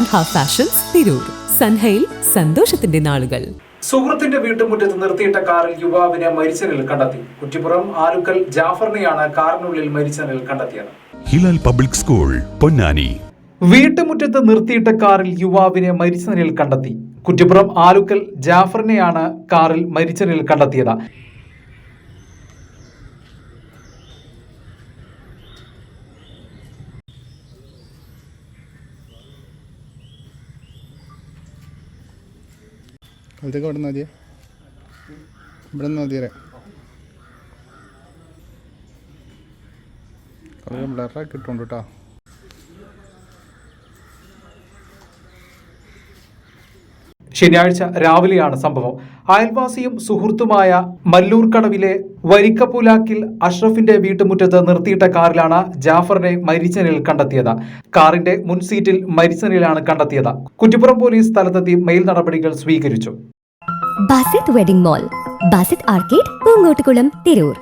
Fashions Tirur സൻഹയിൽ സന്തോഷത്തിന്റെ നാളുകൾ സുഹൃത്തിന്റെ വീട്ടുമുറ്റത്ത് നിർത്തിയിട്ട കാറിൽ യുവാവിനെ മരിച്ച നിലയിൽ കണ്ടെത്തി. കുറ്റിപ്പുറം ആലുക്കൽ ജാഫറിനെയാണ് കാറിനുള്ളിൽ മരിച്ച നിലയിൽ കണ്ടെത്തിയത്. Hilal public school Ponnani. വീട്ടുമുറ്റത്ത് നിർത്തിയിട്ട കാറിൽ യുവാവിനെ മരിച്ച നിലയിൽ കണ്ടെത്തി. കുറ്റിപ്പുറം ആലുക്കൽ ജാഫറിനെയാണ് കാറിൽ മരിച്ച നിലയിൽ കണ്ടെത്തിയത്. കാലത്തേക്ക് ഇവിടെ മതിയെ? ഇവിടെ നിന്ന് മതിയേ. കുറേ ബ്ലറാക്കി ഇട്ടുണ്ട് കേട്ടോ ശനിയാഴ്ച രാവിലെയാണ് സംഭവം. അയൽവാസിയും സുഹൃത്തുമായ മല്ലൂർക്കടവിലെ വരിക്കപ്പുലാക്കിൽ അഷ്റഫിന്റെ വീട്ടുമുറ്റത്ത് നിർത്തിയിട്ട കാറിലാണ് ജാഫറിനെ മരിച്ച നിലയിൽ കണ്ടെത്തിയത്. കാറിന്റെ മുൻസീറ്റിൽ മരിച്ച നിലയിലാണ് കണ്ടെത്തിയത്. കുറ്റിപ്പുറം പോലീസ് സ്ഥലത്തെത്തി മെയിൽ നടപടികൾ സ്വീകരിച്ചു. Basith wedding mall Basith arcade Poongottukulam Tirur.